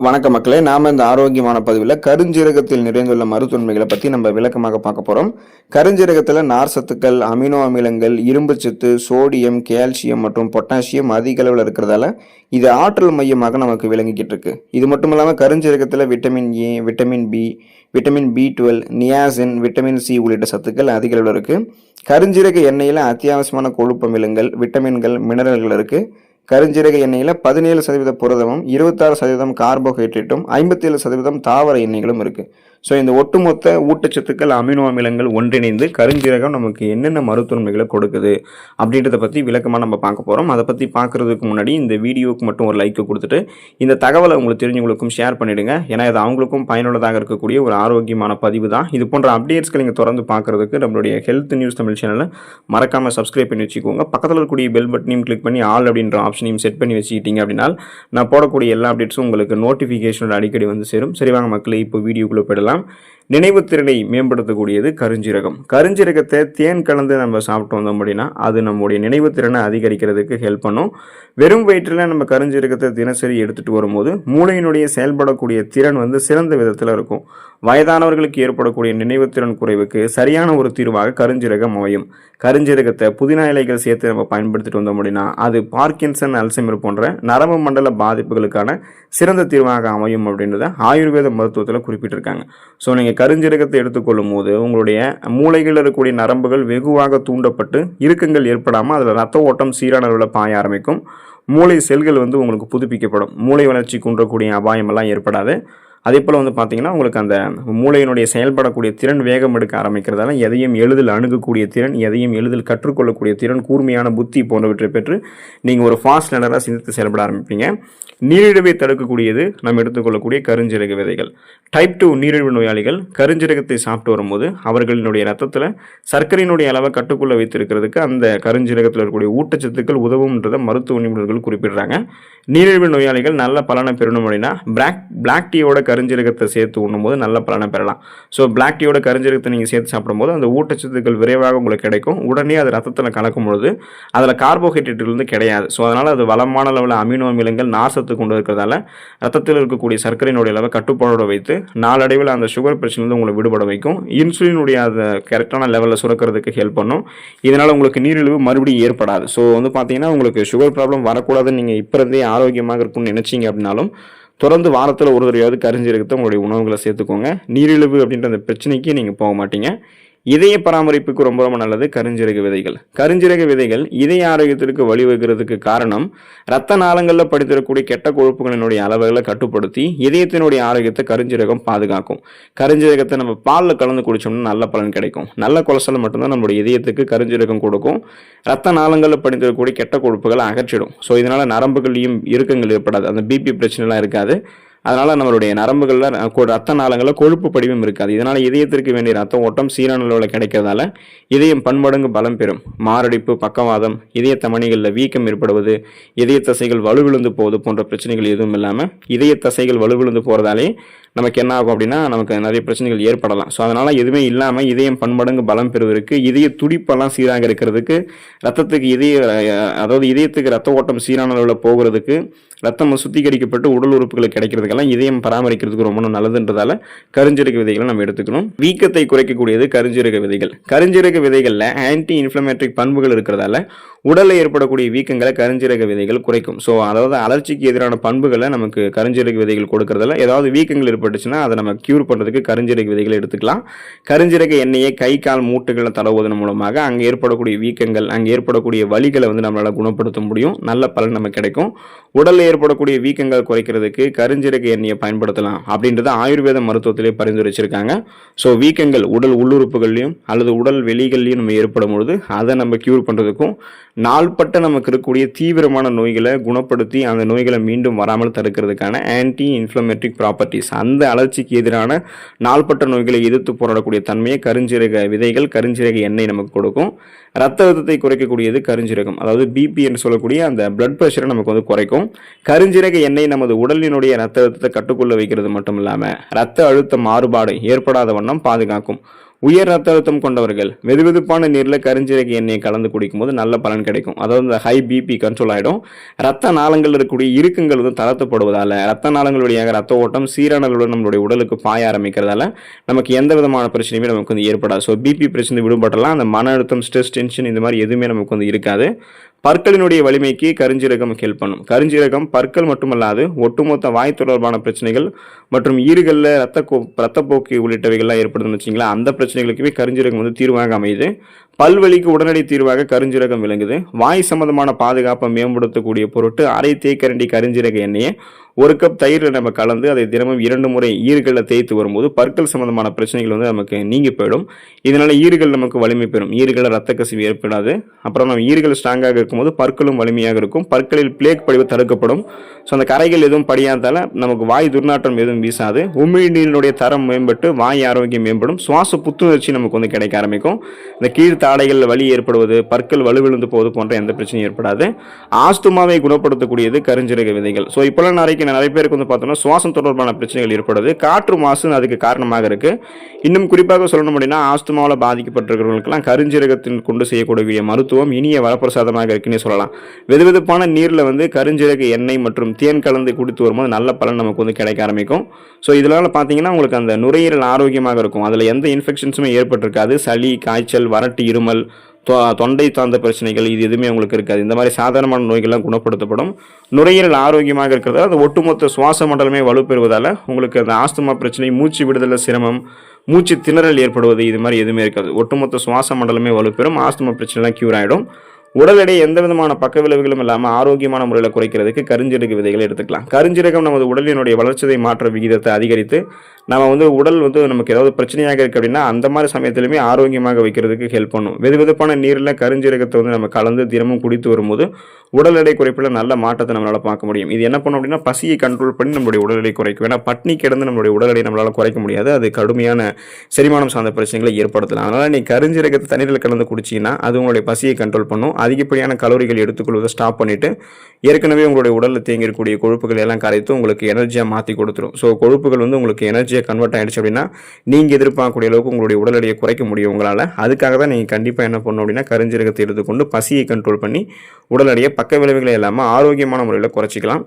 வணக்க மக்களே நாம இந்த ஆரோக்கியமான பதிவில் கருஞ்சீரகத்தில் நிறைந்துள்ள மருத்துவன்மைகளை பற்றி நம்ம விளக்கமாக பார்க்க போகிறோம் கருஞ்சீரகத்தில் நார் சத்துக்கள் அமினோ அமிலங்கள் இரும்புச்சத்து சோடியம் கால்சியம் மற்றும் பொட்டாசியம் அதிக அளவில் இருக்கிறதால இது ஆற்றல் மையமாக நமக்கு விளங்கிக்கிட்டு இருக்கு. இது மட்டும் இல்லாமல் கருஞ்சீரகத்தில் vitamin A vitamin B vitamin B twelve niacin vitamin C உள்ளிட்ட சத்துக்கள் அதிக அளவில் இருக்குது கருஞ்சீரக எண்ணெயில் அத்தியாவசியமான கொழுப்பு அமிலங்கள் விட்டமின்கள் மினரல்கள் இருக்குது கருஞ்சீரக எண்ணெயில் பதினேழு சதவீத புரதமும் இருபத்தாறு சதவீதம் கார்போஹைட்ரேட்டும் ஐம்பத்தேழு சதவீதம் தாவர எண்ணெய்களும் இருக்குது ஸோ இந்த ஒட்டுமொத்த ஊட்டச்சத்துக்கள் அமினோ அமிலங்கள் ஒன்றிணைந்து கருஞ்சீரகம் நமக்கு என்னென்ன மருத்துவமைகளை கொடுக்குது அப்படின்றத பற்றி விளக்கமாக நம்ம பார்க்க போகிறோம் அதை பற்றி பார்க்குறதுக்கு முன்னாடி இந்த வீடியோவுக்கு மட்டும் ஒரு லைக்கு கொடுத்துட்டு இந்த தகவலை உங்களுக்கு தெரிஞ்சவங்களுக்கும் ஷேர் பண்ணிவிடுங்க ஏன்னா இது அவங்களுக்கும் பயனுள்ளதாக இருக்கக்கூடிய ஒரு ஆரோக்கியமான பதிவு தான். இது போன்ற அப்டேட்ஸ்களை நீங்கள் தொடர்ந்து பார்க்குறதுக்கு நம்மளுடைய ஹெல்த் நியூஸ் தமிழ் சேனலை மறக்காமல் சப்ஸ்கிரைப் பண்ணி வச்சுக்கோங்க. பக்கத்தில் இருக்கக்கூடிய பெல் பட்டனையும் கிளிக் பண்ணி ஆல் அப்படின்ற ஆப்ஷனையும் செட் பண்ணி வச்சுக்கிட்டீங்க அப்படின்னா நான் போடக்கூடிய எல்லா அப்டேட்ஸும் உங்களுக்கு நோட்டிஃபிகேஷனோட அடிக்கடி வந்து சேரும். சரி வாங்க இப்போ வீடியோக்குள்ளே போயிடலாம். பார்க்கலாம் நினைவுத்திறனை மேம்படுத்தக்கூடியது கருஞ்சீரகம். கருஞ்சீரகத்தை தேன் கலந்து நம்ம சாப்பிட்டு வந்தோம் அப்படின்னா அது நம்முடைய நினைவுத்திறனை அதிகரிக்கிறதுக்கு ஹெல்ப் பண்ணும். வெறும் வயிற்றில் நம்ம கருஞ்சீரகத்தை தினசரி எடுத்துகிட்டு வரும்போது மூளையினுடைய செயல்படக்கூடிய திறன் வந்து சிறந்த விதத்தில் இருக்கும். வயதானவர்களுக்கு ஏற்படக்கூடிய நினைவுத்திறன் குறைவுக்கு சரியான ஒரு தீர்வாக கருஞ்சீரகம் அமையும். கருஞ்சீரகத்தை புதினா இலைகள் சேர்த்து நம்ம பயன்படுத்திட்டு வந்தோம் அப்படின்னா அது பார்க்கின்சன் அல்சைமர் போன்ற நரம்பு மண்டல பாதிப்புகளுக்கான சிறந்த தீர்வாக அமையும் அப்படின்றத ஆயுர்வேத மருத்துவத்தில் குறிப்பிட்டிருக்காங்க. ஸோ நீங்கள் கருஞ்சீரகத்தை எடுத்துக்கொள்ளும் போது உங்களுடைய மூளைகளில் இருக்கக்கூடிய நரம்புகள் வெகுவாக தூண்டப்பட்டு இறுக்கங்கள் ஏற்படாமல் அதில் ரத்த ஓட்டம் சீரான அளவில் பாய ஆரம்பிக்கும். மூளை செல்கள் வந்து உங்களுக்கு புதுப்பிக்கப்படும். மூளை வளர்ச்சி குன்றக்கூடிய அபாயமெல்லாம் ஏற்படாது. அதே போல் வந்து பார்த்தீங்கன்னா உங்களுக்கு அந்த மூளையினுடைய செயல்படக்கூடிய திறன் வேகம் எடுக்க ஆரம்பிக்கிறதால எதையும் எளிதில் அணுகக்கூடிய திறன் எதையும் எளிதில் கற்றுக்கொள்ளக்கூடிய திறன் கூர்மையான புத்தி போன்றவற்றை பெற்று நீங்கள் ஒரு ஃபாஸ்ட் லேனராக சிந்தித்து செயல்பட ஆரம்பிப்பீங்க. நீரிழிவை தடுக்கக்கூடியது நம்ம எடுத்துக்கொள்ளக்கூடிய கருஞ்சிறகு விதைகள். டைப் டூ நீரிழிவு நோயாளிகள் கருஞ்சீரகத்தை சாப்பிட்டு வரும்போது அவர்களினுடைய ரத்தத்தில் சர்க்கரையினுடைய அளவை கட்டுக்குள்ளே வைத்திருக்கிறதுக்கு அந்த கருஞ்சீரகத்தில் இருக்கக்கூடிய ஊட்டச்சத்துக்கள் உதவும்ன்றதை மருத்துவ நிபுணர்கள் குறிப்பிடுறாங்க. நீரிழிவு நோயாளிகள் நல்ல பலனை பெறணும் அப்படின்னா பிளாக் பிளாக் டீயோட கருஞ்சீரகத்தை சேர்த்து உண்ணும்போது நல்ல பலனை பெறலாம். ஸோ பிளாக் டீயோட கருஞ்சீரகத்தை நீங்கள் சேர்த்து சாப்பிடும்போது அந்த ஊட்டச்சத்துக்கள் விரைவாக உங்களுக்கு கிடைக்கும். உடனே அது ரத்தத்தில் கலக்கும் பொழுது அதில் கார்போஹைட்ரேட் வந்து கிடையாது. ஸோ அதனால் அது வளமான அளவில் அமினோ அமிலங்கள் நார்சத்து கொண்டு இருக்கிறதால ரத்தத்தில் இருக்கக்கூடிய சர்க்கரையினுடைய அளவை கட்டுப்பாடோடு வைத்து நாளடைவில் அந்த சுகர் பிரச்சனையிலிருந்து உங்களை விடுபட வைக்கும். இன்சுலினுடைய அதை கரெக்டான லெவலில் சுரக்கிறதுக்கு ஹெல்ப் பண்ணும். இதனால் உங்களுக்கு நீரிழிவு மறுபடியும் ஏற்படாது. ஸோ வந்து பார்த்தீங்கன்னா உங்களுக்கு சுகர் ப்ராப்ளம் வரக்கூடாதுன்னு நீங்கள் இப்போ இருந்தே ஆரோக்கியமாக இருக்கும்னு நினச்சிங்க அப்படின்னாலும் தொடர்ந்து வாரத்தில் ஒரு தடவையாவது கரிஞ்சிருக்கத்தை உங்களுடைய உணவுகளை சேர்த்துக்கோங்க. நீரிழிவு அப்படின்ற அந்த பிரச்சனைக்கு நீங்கள் போக மாட்டீங்க. இதய பராமரிப்புக்கு ரொம்ப ரொம்ப நல்லது கருஞ்சிறகு விதைகள். கருஞ்சிறகு விதைகள் இதய ஆரோக்கியத்திற்கு வழிவகுக்கிறதுக்கு காரணம் இரத்த நாளங்களில் படித்திருக்கக்கூடிய கெட்ட கொழுப்புகளினுடைய அளவுகளை கட்டுப்படுத்தி இதயத்தினுடைய ஆரோக்கியத்தை கருஞ்சீரகம் பாதுகாக்கும். கருஞ்சீரகத்தை நம்ம பாலில் கலந்து குடிச்சோம்னா நல்ல பலன் கிடைக்கும். நல்ல கொலஸ்ட்ரால் மட்டும்தான் நம்மளுடைய இதயத்துக்கு கருஞ்சிறகம் கொடுக்கும். ரத்த நாளங்களில் படித்திருக்கக்கூடிய கெட்ட கொழுப்புகளை அகற்றிடும். ஸோ இதனால் நரம்புகள்லையும் இறுக்கங்கள் ஏற்படாது. அந்த பிபி பிரச்சனைலாம் இருக்காது. அதனால் நம்மளுடைய நரம்புகளில் கொ- ரத்த நாளங்களில் கொழுப்பு படிவம் இருக்காது. இதனால் இதயத்திற்கு வேண்டிய ரத்த ஓட்டம் சீரான அளவில் கிடைக்கிறதால இதயம் பன்மடங்கு பலம் பெறும். மாரடைப்பு பக்கவாதம் இதய வீக்கம் ஏற்படுவது இதய தசைகள் வலுவிழுந்து போவது போன்ற பிரச்சனைகள் எதுவும் இல்லாமல் இதய தசைகள் வலுவிழுந்து போகிறதாலே நமக்கு என்ன ஆகும் அப்படின்னா நமக்கு நிறைய பிரச்சனைகள் ஏற்படலாம். ஸோ அதனால் எதுவுமே இல்லாமல் இதயம் பன்மடங்கு பலம் பெறுவதற்கு இதய துடிப்பெல்லாம் சீராக இருக்கிறதுக்கு ரத்தத்துக்கு இதய அதாவது இதயத்துக்கு ரத்த ஓட்டம் சீரான அளவில் போகிறதுக்கு ரத்தம் சுத்திகரிக்கப்பட்டு உடல் உறுப்புகள் கிடைக்கிறதுக்கெல்லாம் இதயம் பராமரிக்கிறதுக்கு ரொம்ப நல்லதுன்றதால கருஞ்சீரக விதைகளை நம்ம எடுத்துக்கணும். வீக்கத்தை குறைக்கக்கூடியது கருஞ்சீரக விதைகள். கருஞ்சீரக விதைகளில் ஆன்டி இன்ஃப்ளமேட்ரிக் பண்புகள் இருக்கிறதால உடலில் ஏற்படக்கூடிய வீக்கங்களை கருஞ்சீரக விதைகள் குறைக்கும். ஸோ அதாவது அலர்ச்சிக்கு எதிரான பண்புகளை நமக்கு கருஞ்சீரக விதைகள் கொடுக்கறதில்ல ஏதாவது வீக்கங்கள் ஏற்பட்டுச்சுன்னா அதை நம்ம க்யூர் பண்ணுறதுக்கு கருஞ்சீரக விதைகளை எடுத்துக்கலாம். கருஞ்சீரக எண்ணெயை கை கால் மூட்டுகளை தடவுவதன் மூலமாக அங்கே ஏற்படக்கூடிய வீக்கங்கள் அங்கே ஏற்படக்கூடிய வழிகளை வந்து நம்மளால் குணப்படுத்த முடியும். நல்ல பலன் நமக்கு கிடைக்கும். உடலில் ஏற்படக்கூடிய வீக்கங்கள் குறைக்கிறதுக்கு கருஞ்சீரக எண்ணெயை பயன்படுத்தலாம் அப்படின்றத ஆயுர்வேத மருத்துவத்திலே பரிந்துரைச்சிருக்காங்க ஸோ வீக்கங்கள் உடல் உள்ளுறுப்புகள்லையும் அல்லது உடல் வெளிகள்லையும் நம்ம ஏற்படும் பொழுது அதை நம்ம க்யூர் பண்ணுறதுக்கும் நாள்பட்ட நமக்கு இருக்கக்கூடிய தீவிரமான நோய்களை குணப்படுத்தி அந்த நோய்களை மீண்டும் வராமல் தடுக்கிறதுக்கான ஆன்டி இன்ஃப்ளமேட்ரிக் ப்ராப்பர்ட்டிஸ் அந்த அலர்ச்சிக்கு எதிரான நாள்பட்ட நோய்களை எதிர்த்து போராடக்கூடிய தன்மையை கருஞ்சீரக விதைகள் கருஞ்சீரக எண்ணெய் நமக்கு கொடுக்கும். ரத்த அழுத்தத்தை குறைக்கக்கூடியது கருஞ்சீரகம். அதாவது பிபி என்று சொல்லக்கூடிய அந்த பிளட் ப்ரெஷரை நமக்கு வந்து குறைக்கும். கருஞ்சீரக எண்ணெய் நமது உடலினுடைய ரத்த அழுத்தத்தை கட்டுக்குள்ள வைக்கிறது மட்டும் இல்லாமல் ரத்த அழுத்த மாறுபாடு ஏற்படாத வண்ணம் பாதுகாக்கும். உயர் ரத்த அழுத்தம் கொண்டவர்கள் வெதுவெதுப்பான நீரில் கருஞ்சீரக எண்ணெயை கலந்து குடிக்கும் போது நல்ல பலன் கிடைக்கும். அதாவது இந்த ஹை பிபி கண்ட்ரோல் ஆகிடும் ரத்த நாளங்கள் இருக்கக்கூடிய இறுக்கங்கள் வந்து தளர்த்தப்படுவதால் ரத்த நாளங்கள் வழியாக ரத்த ஓட்டம் சீரானதுடன் நம்மளுடைய உடலுக்கு பாய ஆரம்பிக்கிறதால நமக்கு எந்த விதமான பிரச்சனையுமே நமக்கு வந்து ஏற்படாது. ஸோ பிபி பிரச்சனை விடுபடலாம். அந்த மன அழுத்தம் ஸ்ட்ரெஸ் டென்ஷன் இந்த மாதிரி எதுவுமே நமக்கு வந்து இருக்காது. பற்களினுடைய வலிமைக்கு கருஞ்சீரகம் ஹெல்ப் பண்ணும். கருஞ்சீரகம் பற்கள் மட்டுமல்லாது ஒட்டுமொத்த வாய் தொடர்பான பிரச்சனைகள் மற்றும் ஈறுகளில் ரத்த ரத்தப்போக்கு உள்ளிட்டவைகள்லாம் ஏற்படுதுன்னு வச்சிங்களா அந்த பிரச்சனைகளுக்குமே கருஞ்சீரகம் வந்து தீர்வாக அமையுது. பல்வலிக்கு உடனடி தீர்வாக கருஞ்சீரகம் விளங்குது. வாய் சம்பந்தமான பாதுகாப்பை மேம்படுத்தக்கூடிய பொருட்டு அரை தேக்கரண்டி கருஞ்சீரக எண்ணெயை ஒரு கப் தயிரில் நம்ம கலந்து அதை தினமும் இரண்டு முறை ஈறுகளில் தேய்த்து வரும்போது பற்கள் சம்பந்தமான பிரச்சனைகள் வந்து நமக்கு நீங்கி போயிடும். இதனால் ஈறுகள் நமக்கு வலிமை பெறும். ஈறுகளில் ரத்த கசிவு ஏற்படாது. அப்புறம் நம்ம ஈறுகள் ஸ்ட்ராங்காக இருக்கும்போது பற்களும் வலிமையாக இருக்கும். பற்களில் பிளேக் படிவு தடுக்கப்படும். ஸோ அந்த கரைகள் எதுவும் படியாதால நமக்கு வாய் துர்நாற்றம் எதுவும் வீசாது. உமிழ்நீரினுடைய தரம் மேம்பட்டு வாய் ஆரோக்கியம் மேம்படும். சுவாச புத்துணர்ச்சி நமக்கு வந்து கிடைக்க ஆரம்பிக்கும். இந்த கீழ் தாடைகள் வலி ஏற்படுவது பற்கள் வலுவிழுந்து போவது போன்ற எந்த பிரச்சனையும் ஏற்படாது. ஆஸ்துமாவை குணப்படுத்தக்கூடியது கருஞ்சிறக விதைகள். ஸோ இப்போலாம் நிறைய நிறைய பேருக்கு வந்து பார்த்தோம்னா சுவாசம் தொடர்பான பிரச்சனைகள் ஏற்படுது. காற்று மாசு அதுக்கு காரணமாக இருக்கு. இன்னும் குறிப்பாக சொல்லணும் அப்படின்னா ஆஸ்துமாவில் பாதிக்கப்பட்டிருக்கிறவங்களுக்கெல்லாம் கருஞ்சீரகத்தில் கொண்டு செய்யக்கூடிய மருத்துவம் இனிய வரப்பிரசாதமாக இருக்குன்னே சொல்லலாம். வெதுவெதுப்பான நீரில் வந்து கருஞ்சிறகு எண்ணெய் மற்றும் தேன் கலந்து குடித்து வரும்போது நல்ல பலன் நமக்கு வந்து கிடைக்க ஆரம்பிக்கும். ஸோ இதனால் பார்த்தீங்கன்னா உங்களுக்கு அந்த நுரையீரல் ஆரோக்கியமாக இருக்கும். அதில் எந்த இன்ஃபெக்ஷன்ஸுமே ஏற்பட்டிருக்காது. சளி காய்ச்சல் வறட்டு இருமல் தொ- தொண்டை சார்ந்த பிரச்சனைகள் இது எதுவுமே உங்களுக்கு இருக்காது. இந்த மாதிரி சாதாரணமான நோய்கள்லாம் குணப்படுத்தப்படும். நுரையீரல் ஆரோக்கியமாக இருக்கிறதால அது ஒட்டுமொத்த சுவாச மண்டலமே வலுப்பெறுவதால் உங்களுக்கு அந்த ஆஸ்துமா பிரச்சனை மூச்சு விடுதலை சிரமம் மூச்சு திணறல் ஏற்படுவது இது மாதிரி எதுவுமே இருக்காது. ஒட்டுமொத்த சுவாச மண்டலமே வலுப்பெறும். ஆஸ்துமா பிரச்சனைலாம் க்யூர் ஆகிடும் உடல் எடை எந்த விதமான பக்க விளைவுகளும் இல்லாமல் ஆரோக்கியமான முறையில் குறைக்கிறதுக்கு கருஞ்சீரக விதைகளை எடுத்துக்கலாம். கருஞ்சீரகம் நமது உடலினுடைய வளர்ச்சிதை மாற்ற விகிதத்தை அதிகரித்து நம்ம வந்து உடல் வந்து நமக்கு ஏதாவது பிரச்சனையாக இருக்குது அப்படின்னா அந்த மாதிரி சமயத்திலுமே ஆரோக்கியமாக வைக்கிறதுக்கு ஹெல்ப் பண்ணும். வெது வெதுப்பான நீரில் கருஞ்சீரகத்தை வந்து நம்ம கலந்து தினமும் குடித்து வரும்போது உடல் எடை குறைப்பில் நல்ல மாற்றத்தை நம்மளால் பார்க்க முடியும். இது என்ன பண்ணும் அப்படின்னா பசியை கண்ட்ரோல் பண்ணி நம்மளுடைய உடல் எடை குறைக்கும். ஏன்னா பட்னி கிடந்து நம்மளுடைய உடல் எடை நம்மளால் குறைக்க முடியாது. அது கடுமையான செரிமானம் சார்ந்த பிரச்சனைகளை ஏற்படுத்தலாம். அதனால் நீ கருஞ்சீரகத்தை தண்ணீரில் கலந்து குடிச்சிங்கன்னா அது உங்களுடைய பசியை கண்ட்ரோல் பண்ணும். அதிகப்படியான கலோரிகள் எடுத்துக்கொள்வதை ஸ்டாப் பண்ணிவிட்டு ஏற்கனவே உங்களுடைய உடலில் தேங்கியிருக்கக்கூடிய கொழுப்புகள் எல்லாம் கரைத்து உங்களுக்கு எனர்ஜியாக மாற்றி கொடுத்துரும். ஸோ கொழுப்புகள் வந்து உங்களுக்கு எனர்ஜியாக கன்வெர்ட் ஆகிடுச்சு அப்படின்னா நீங்கள் எதிர்பார்க்கக்கூடிய அளவுக்கு உங்களுடைய உடல் எடையை குறைக்க முடியும் உங்களால். அதுக்காக தான் நீங்கள் கண்டிப்பாக என்ன பண்ணணும் அப்படின்னா கருஞ்சீரகத்தை எடுத்துக்கொண்டு பசியை கண்ட்ரோல் பண்ணி உடல் எடையை பக்க விளைவுகளை இல்லாமல் ஆரோக்கியமான முறையில் குறைச்சிக்கலாம்.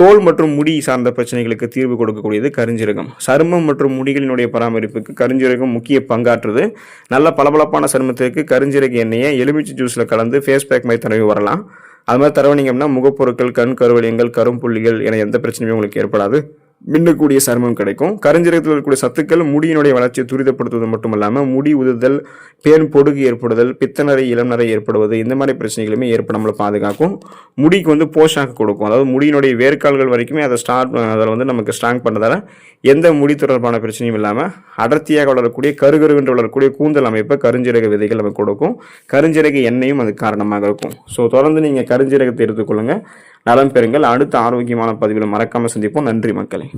தோல் மற்றும் முடி சார்ந்த பிரச்சனைகளுக்கு தீர்வு கொடுக்கக்கூடியது கருஞ்சீரகம். சருமம் மற்றும் முடிகளினுடைய பராமரிப்புக்கு கருஞ்சீரகம் முக்கிய பங்காற்றுது. நல்ல பளபளப்பான சருமத்திற்கு கருஞ்சீரக எண்ணெயை எலுமிச்சை ஜூஸில் கலந்து ஃபேஸ் பேக் மாதிரி தடவி வரலாம். அது மாதிரி தரவணிங்கம்னா முகப்பொருட்கள் கண் கருவலியங்கள் கரும்புள்ளிகள் என எந்த பிரச்சனையும் உங்களுக்கு ஏற்படாது. மின்னக்கூடிய சருமம் கிடைக்கும். கருஞ்சீரகத்தில் இருக்கக்கூடிய சத்துக்கள் முடியினுடைய வளர்ச்சியை துரிதப்படுத்துவது மட்டும் இல்லாமல் முடி உதுதல் பேன் பொடுகு ஏற்படுதல் பித்தநரை இளநரை ஏற்படுவது இந்த மாதிரி பிரச்சனைகளுமே ஏற்படாமல் பாதுகாக்கும். முடிக்கு வந்து போஷாக்கு கொடுக்கும். அதாவது முடியினுடைய வேர்க்கால்கள் வரைக்குமே அதை ஸ்டார்ட் அதில் வந்து நமக்கு ஸ்ட்ராங் பண்ணதால் எந்த முடி தொடர்பான பிரச்சனையும் இல்லாமல் அடர்த்தியாக வளரக்கூடிய கருகருவென்று வளரக்கூடிய கூந்தல் அமைப்பை கருஞ்சீரக விதைகள் நமக்கு கொடுக்கும். கருஞ்சீரக எண்ணெயும் அது காரணமாக இருக்கும். ஸோ தொடர்ந்து நீங்கள் கருஞ்சீரகத்தை எடுத்துக்கொள்ளுங்கள் நலம் பெறுங்கள் அடுத்த ஆரோக்கியமான பதிவில் மறக்காமல் சந்திப்போம். நன்றி மக்களே.